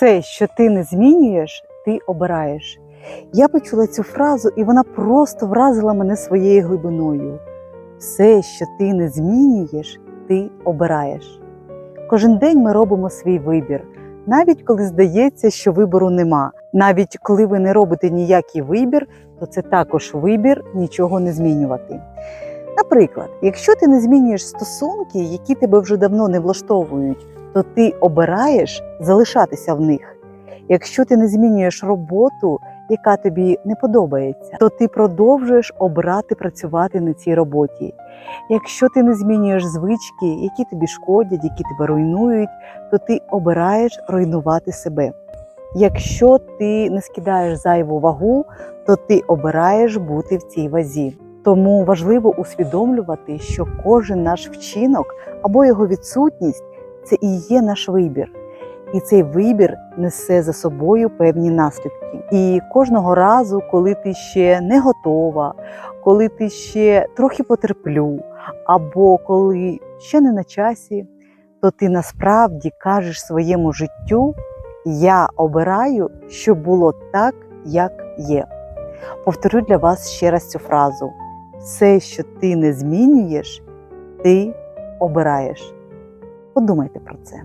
Все, що ти не змінюєш, ти обираєш. Я почула цю фразу, і вона просто вразила мене своєю глибиною. Все, що ти не змінюєш, ти обираєш. Кожен день ми робимо свій вибір, навіть коли здається, що вибору нема. Навіть коли ви не робите ніякий вибір, то це також вибір нічого не змінювати. Наприклад, якщо ти не змінюєш стосунки, які тебе вже давно не влаштовують, то ти обираєш залишатися в них. Якщо ти не змінюєш роботу, яка тобі не подобається, то ти продовжуєш обирати працювати на цій роботі. Якщо ти не змінюєш звички, які тобі шкодять, які тебе руйнують, то ти обираєш руйнувати себе. Якщо ти не скидаєш зайву вагу, то ти обираєш бути в цій вазі. Тому важливо усвідомлювати, що кожен наш вчинок або його відсутність це і є наш вибір. І цей вибір несе за собою певні наслідки. І кожного разу, коли ти ще не готова, коли ти ще трохи потерплю, або коли ще не на часі, то ти насправді кажеш своєму життю: Я обираю, щоб було так, як є. Повторю для вас ще раз цю фразу: все, що ти не змінюєш, ти обираєш. Подумайте про це.